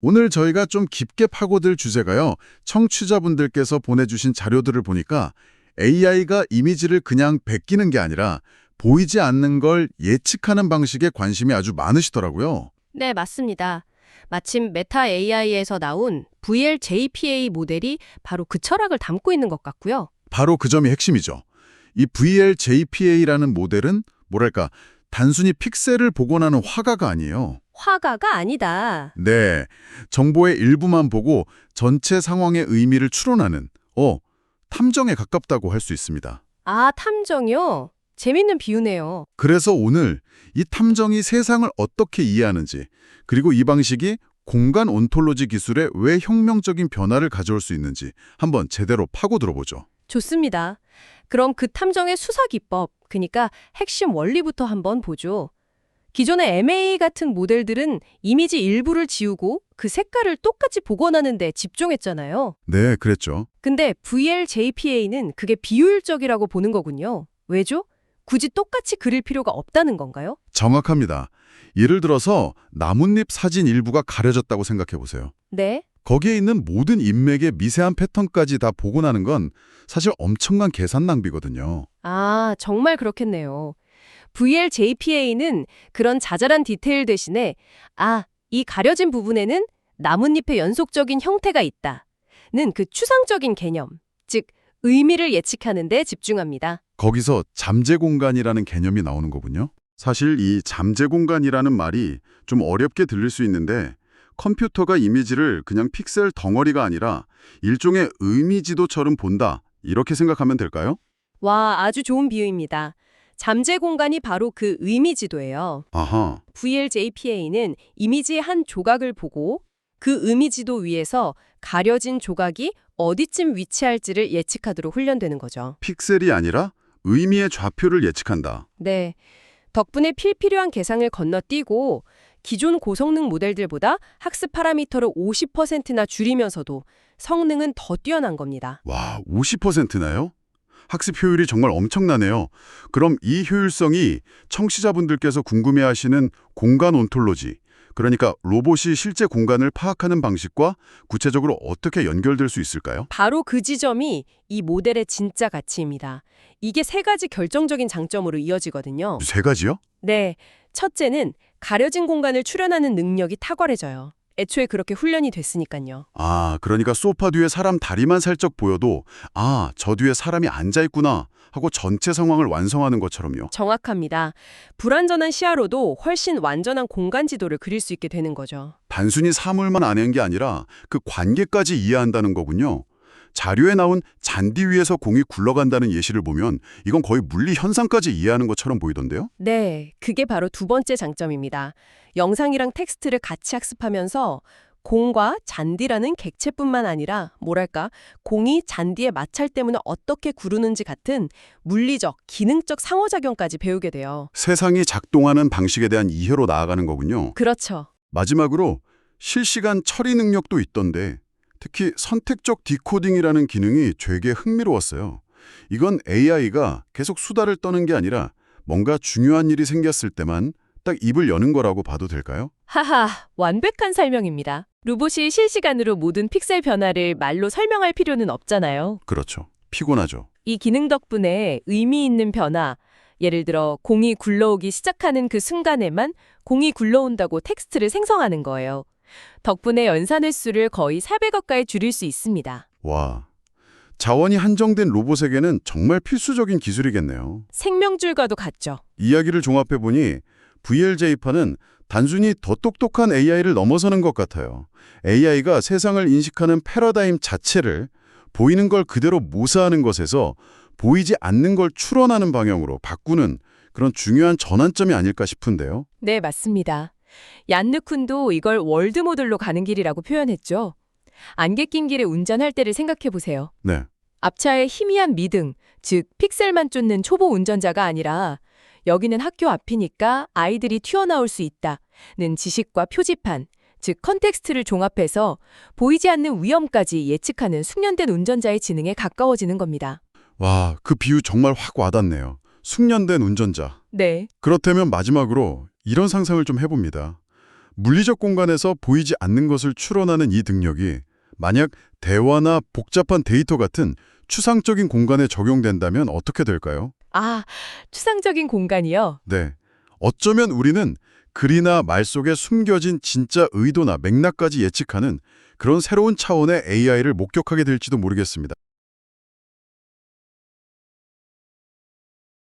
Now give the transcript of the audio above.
오늘 저희가 좀 깊게 파고들 주제가요. 청취자분들께서 보내주신 자료들을 보니까 AI가 이미지를 그냥 베끼는 게 아니라 보이지 않는 걸 예측하는 방식에 관심이 아주 많으시더라고요. 네, 맞습니다. 마침 메타 AI에서 나온 VLJPA 모델이 바로 그 철학을 담고 있는 것 같고요. 바로 그 점이 핵심이죠. 이 VLJPA라는 모델은 뭐랄까 단순히 픽셀을 복원하는 화가가 아니에요. 화가가 아니다. 네, 정보의 일부만 보고 전체 상황의 의미를 추론하는 어, 탐정에 가깝다고 할 수 있습니다. 아, 탐정이요? 재밌는 비유네요. 그래서 오늘 이 탐정이 세상을 어떻게 이해하는지 그리고 이 방식이 공간 온톨로지 기술에 왜 혁명적인 변화를 가져올 수 있는지 한번 제대로 파고 들어보죠. 좋습니다. 그럼 그 탐정의 수사 기법, 그니까 핵심 원리부터 한번 보죠. 기존의 MA 같은 모델들은 이미지 일부를 지우고 그 색깔을 똑같이 복원하는 데 집중했잖아요. 네, 그랬죠. 근데 VLJPA는 그게 비효율적이라고 보는 거군요. 왜죠? 굳이 똑같이 그릴 필요가 없다는 건가요? 정확합니다. 예를 들어서 나뭇잎 사진 일부가 가려졌다고 생각해 보세요. 네. 거기에 있는 모든 인맥의 미세한 패턴까지 다 복원하는 건 사실 엄청난 계산 낭비거든요. 아, 정말 그렇겠네요. VLJPA는 그런 자잘한 디테일 대신에 아, 이 가려진 부분에는 나뭇잎의 연속적인 형태가 있다 는 그 추상적인 개념, 즉 의미를 예측하는 데 집중합니다. 거기서 잠재 공간이라는 개념이 나오는 거군요. 사실 이 잠재 공간이라는 말이 좀 어렵게 들릴 수 있는데 컴퓨터가 이미지를 그냥 픽셀 덩어리가 아니라 일종의 의미 지도처럼 본다. 이렇게 생각하면 될까요? 와, 아주 좋은 비유입니다. 잠재 공간이 바로 그 의미 지도예요. 아하. VLJPA는 이미지의 한 조각을 보고 그 의미 지도 위에서 가려진 조각이 어디쯤 위치할지를 예측하도록 훈련되는 거죠. 픽셀이 아니라 의미의 좌표를 예측한다. 네. 덕분에 필필요한 계산을 건너뛰고 기존 고성능 모델들보다 학습 파라미터를 50%나 줄이면서도 성능은 더 뛰어난 겁니다. 와, 50%나요? 학습 효율이 정말 엄청나네요. 그럼 이 효율성이 청취자분들께서 궁금해하시는 공간 온톨로지, 그러니까 로봇이 실제 공간을 파악하는 방식과 구체적으로 어떻게 연결될 수 있을까요? 바로 그 지점이 이 모델의 진짜 가치입니다. 이게 세 가지 결정적인 장점으로 이어지거든요. 세 가지요? 네. 첫째는 가려진 공간을 출현하는 능력이 탁월해져요. 애초에 그렇게 훈련이 됐으니까요. 아, 그러니까 소파 뒤에 사람 다리만 살짝 보여도 아, 저 뒤에 사람이 앉아 있구나 하고 전체 상황을 완성하는 것처럼요. 정확합니다. 불완전한 시야로도 훨씬 완전한 공간 지도를 그릴 수 있게 되는 거죠. 단순히 사물만 아는 게 아니라 그 관계까지 이해한다는 거군요. 자료에 나온 잔디 위에서 공이 굴러간다는 예시를 보면 이건 거의 물리 현상까지 이해하는 것처럼 보이던데요? 네, 그게 바로 두 번째 장점입니다. 영상이랑 텍스트를 같이 학습하면서 공과 잔디라는 객체뿐만 아니라 뭐랄까 공이 잔디의 마찰 때문에 어떻게 구르는지 같은 물리적, 기능적 상호작용까지 배우게 돼요. 세상이 작동하는 방식에 대한 이해로 나아가는 거군요. 그렇죠. 마지막으로 실시간 처리 능력도 있던데 특히 선택적 디코딩이라는 기능이 되게 흥미로웠어요. 이건 AI가 계속 수다를 떠는 게 아니라 뭔가 중요한 일이 생겼을 때만 딱 입을 여는 거라고 봐도 될까요? 하하, 완벽한 설명입니다. 로봇이 실시간으로 모든 픽셀 변화를 말로 설명할 필요는 없잖아요. 그렇죠. 피곤하죠. 이 기능 덕분에 의미 있는 변화, 예를 들어 공이 굴러오기 시작하는 그 순간에만 공이 굴러온다고 텍스트를 생성하는 거예요. 덕분에 연산 횟수를 거의 400억가에 줄일 수 있습니다. 와, 자원이 한정된 로봇에게는 정말 필수적인 기술이겠네요. 생명줄과도 같죠. 이야기를 종합해보니 VLJ파는 단순히 더 똑똑한 AI를 넘어서는 것 같아요. AI가 세상을 인식하는 패러다임 자체를 보이는 걸 그대로 모사하는 것에서 보이지 않는 걸 추론하는 방향으로 바꾸는 그런 중요한 전환점이 아닐까 싶은데요. 네, 맞습니다. 얀느쿤도 이걸 월드 모델로 가는 길이라고 표현했죠. 안개 낀 길에 운전할 때를 생각해 보세요. 네. 앞차의 희미한 미등, 즉 픽셀만 쫓는 초보 운전자가 아니라 여기는 학교 앞이니까 아이들이 튀어나올 수 있다는 지식과 표지판, 즉 컨텍스트를 종합해서 보이지 않는 위험까지 예측하는 숙련된 운전자의 지능에 가까워지는 겁니다. 와, 그 비유 정말 확 와닿네요. 숙련된 운전자. 네, 그렇다면 마지막으로 이런 상상을 좀 해봅니다. 물리적 공간에서 보이지 않는 것을 추론하는 이 능력이 만약 대화나 복잡한 데이터 같은 추상적인 공간에 적용된다면 어떻게 될까요? 아, 추상적인 공간이요? 네. 어쩌면 우리는 글이나 말 속에 숨겨진 진짜 의도나 맥락까지 예측하는 그런 새로운 차원의 AI를 목격하게 될지도 모르겠습니다.